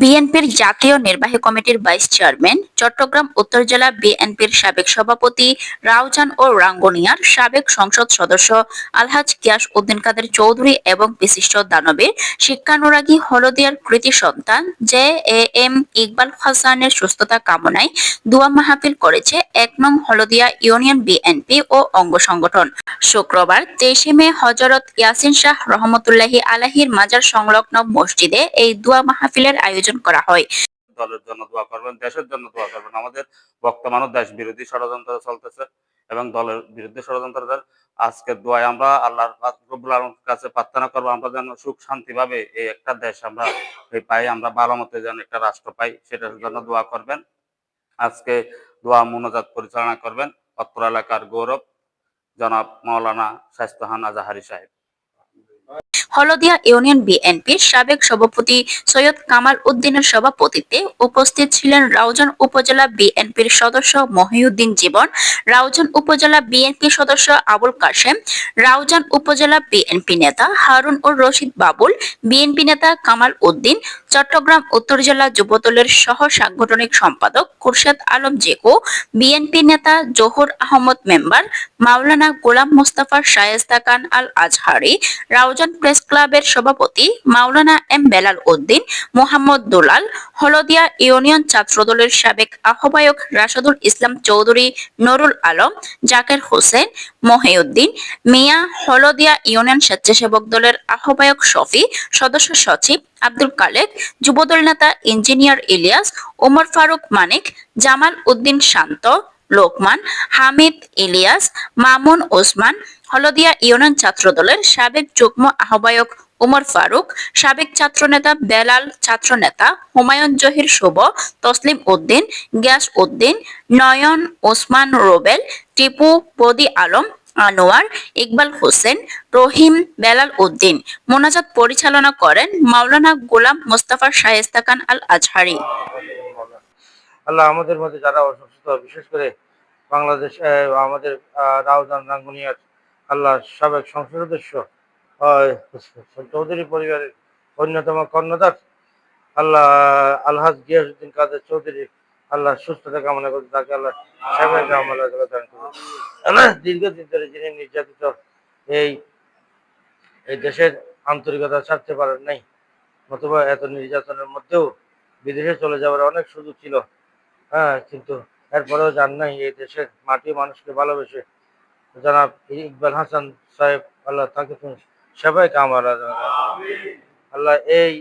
বিএনপির জাতীয় নির্বাহী কমিটির ভাইস চেয়ারম্যান, চট্টগ্রাম উত্তর জেলা বিএনপির সাবেক সভাপতি রাউজান ও রাঙ্গুনিয়ার সাবেক সংসদ সদস্য আলহাজ কিয়াস উদ্দিন কাদের চৌধুরী এবং বিশিষ্ট দানবীর শিক্ষানুরাগী হলদিয়ার কৃতি সন্তান জে এ এম ইকবাল হাসানের সুস্থতা কামনায় দুয়া মাহফিল করেছে এক নং হলদিয়া ইউনিয়ন বিএনপি ও অঙ্গ সংগঠন। শুক্রবার তেইশে মে হজরত ইয়াসিন শাহ রহমতুল্লাহি আলাহির মাজার সংলগ্ন মসজিদে এই দুয়া মাহফিলের আয়োজন করা হয়। দলের জন্য দোয়া করবেন, দেশের জন্য দোয়া করবেন। আমাদের বর্তমানও দেশ বিরোধী ষড়যন্ত্র চলতেছে এবং দলের বিরুদ্ধে ষড়যন্ত্রদের আজকে দোয়ায় আমরা আল্লাহর কাছে প্রার্থনা করব, আমরা যেন সুখ শান্তি ভাবে এই একটা দেশ আমরা পাই, আমরা ভালো মতো যেন একটা রাষ্ট্র পাই, সেটার জন্য দোয়া করবেন। আজকে দোয়া মনোজাত পরিচালনা করবেন অত্র এলাকার গৌরব, জনাব মাওলানা স্বাস্থ্যহান আজাহারি সাহেব। হলদিয়া ইউনিয়ন বিএনপির সাবেক সভাপতি সৈয়দ কামাল উদ্দিনের সভাপতিত্বে উপস্থিত ছিলেন রাউজান উপজেলা বিএনপির সদস্য মহিউদ্দিন জীবন, রাউজান উপজেলা বিএনপি সদস্য আবুল কাশেম, রাউজান উপজেলা বিএনপি নেতা হারুন ও রশিদ বাবুল, বিএনপি নেতা কামাল উদ্দিন, চট্টগ্রাম উত্তর জেলা যুবদলের সহ সাংগঠনিক সম্পাদক খুরশেদ আলম জেকো, বিএনপি নেতা জহুর আহমদ মেম্বার, মাওলানা গোলাম মোস্তাফা শায়েস্তা খান আল আজহারি রাউজান প্রেস ক্লাবের সভাপতি মাওলানা এম বেলাল উদ্দিন, মোহাম্মদ দুলাল, হলদিয়া ইউনিয়ন ছাত্রদলের সাবেক আহ্বায়ক রাশাদুল ইসলাম চৌধুরী, নুরুল আলম, জাকের হোসেন, মহিউদ্দিন, মিয়া হলদিয়া ইউনিয়ন স্বেচ্ছাসেবক দলের আহ্বায়ক শফি, সদস্য সচিব আব্দুল কালেক যুবদল নেতা ইঞ্জিনিয়ার ইলিয়াস, ওমর ফারুক মানিক, জামাল উদ্দিন শান্ত লোকমান, হামিদ ইলিয়াস, মামুন ওসমান, হলদিয়া ইউনিয়ন ছাত্র দলের সাবেক যুগ্ম আহ্বায়ক উমর ফারুক, সাবেক ছাত্রনেতা বেলাল ছাত্রনেতা হুমায়ুন জহির শুভ, তসলিম উদ্দিন, গ্যাস উদ্দিন, নয়ন ওসমান রোবেল, টিপু বদি আলম, আনোয়ার, ইকবাল হোসেন, রহিম বেলাল উদ্দিন। মোনাজাত পরিচালনা করেন মাওলানা গোলাম মোস্তাফা শায়েস্তা খান আল আজহারি আল্লাহ আমাদের মধ্যে যারা অসুস্থ, বিশেষ করে বাংলাদেশ আমাদের রাউজান রাঙ্গুনিয়ার আল্লাহ সাবেক সংসদ সদস্য চৌধুরী পরিবারের অন্যতম কর্ণধার। আল্লাহ, আলহাজ গিয়াসুদ্দিন কাদের চৌধুরী আল্লাহ সুস্থতা কামনা করতে তাকে আল্লাহ সাবেক দীর্ঘদিন ধরে যিনি নির্যাতিত এই এই দেশের আন্তরিকতা ছাড়তে পারেন নাই, অথবা এত নির্যাতনের মধ্যেও বিদেশে চলে যাওয়ার অনেক সুযোগ ছিল। হ্যাঁ কিন্তু এরপরেও জান নাই এই দেশের মাটি মানুষকে ভালোবেসে। জনাব ইকবাল হাসান সাহেব, আল্লাহ তাকে তুমি সবাইকে আমার আল্লাহ এই